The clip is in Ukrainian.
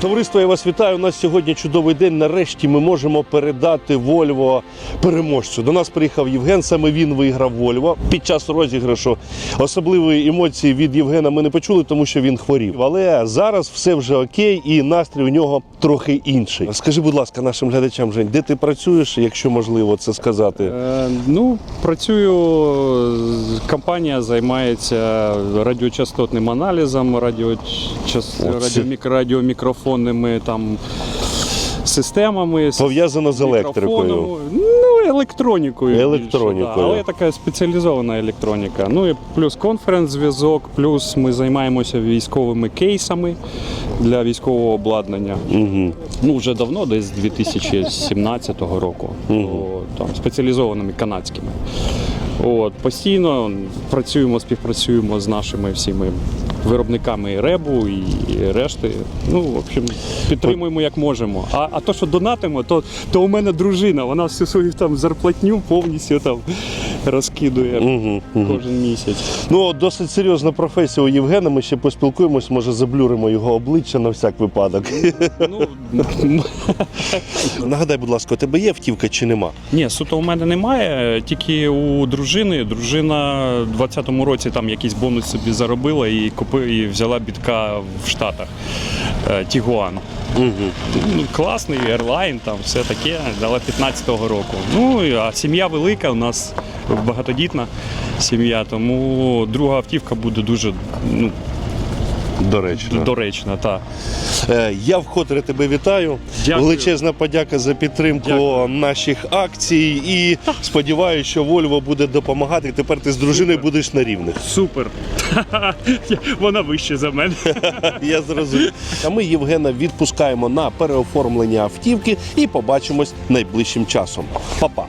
Товариство, я вас вітаю. У нас сьогодні чудовий день. Нарешті ми можемо передати Вольво переможцю. До нас приїхав Євген. Саме він виграв Вольво. Під час розіграшу особливої емоції від Євгена ми не почули, тому що він хворів. Але зараз все вже окей, і настрій у нього трохи інший. Скажи, будь ласка, нашим глядачам, Жень, де ти працюєш, якщо можливо це сказати? Е, ну, працюю. Компанія займається радіочастотним аналізом, радіочас... Радіомік... радіомікрофонними там системами. Пов'язано з електрикою. Ну, електронікою. більше, да. Але така спеціалізована електроніка. Ну і плюс конференц-зв'язок, плюс ми займаємося військовими кейсами для військового обладнання. Угу. Ну, вже давно, десь з 2017 року, О, там, спеціалізованими канадськими. От, постійно працюємо, співпрацюємо з нашими всіми виробниками ребу і решти. Ну, в общем, підтримуємо як можемо. А, а то, що донатимо, то, то у мене дружина, вона всю свою там зарплатню повністю там розкидує Угу. Угу. кожен місяць. Ну, досить серйозна професія у Євгена. Ми ще поспілкуємось, може заблюримо його обличчя на всяк випадок. Ну, Нагадай, будь ласка, у тебе є автівка чи нема? Ні, суто у мене немає, тільки у дружини. Дружина в 20-му році там якийсь бонус собі заробила і купила і взяла бітка в Штатах. е, Тігуан. Угу. Ну, класний ерлайн, там все таке, але 15-го року. Ну і- а сім'я велика, у нас багатодітна сім'я, тому друга автівка буде дуже ну, До речі. да. доречна. Та. Е, Я вкотре тебе вітаю. Дякую. Величезна подяка за підтримку Дякую. наших акцій. І сподіваюся, що Вольво буде допомагати. Тепер ти з дружиною будеш на рівних. Супер. Вона вище за мене. Я зрозумів. А ми Євгена відпускаємо на переоформлення автівки і побачимось найближчим часом. Па-па.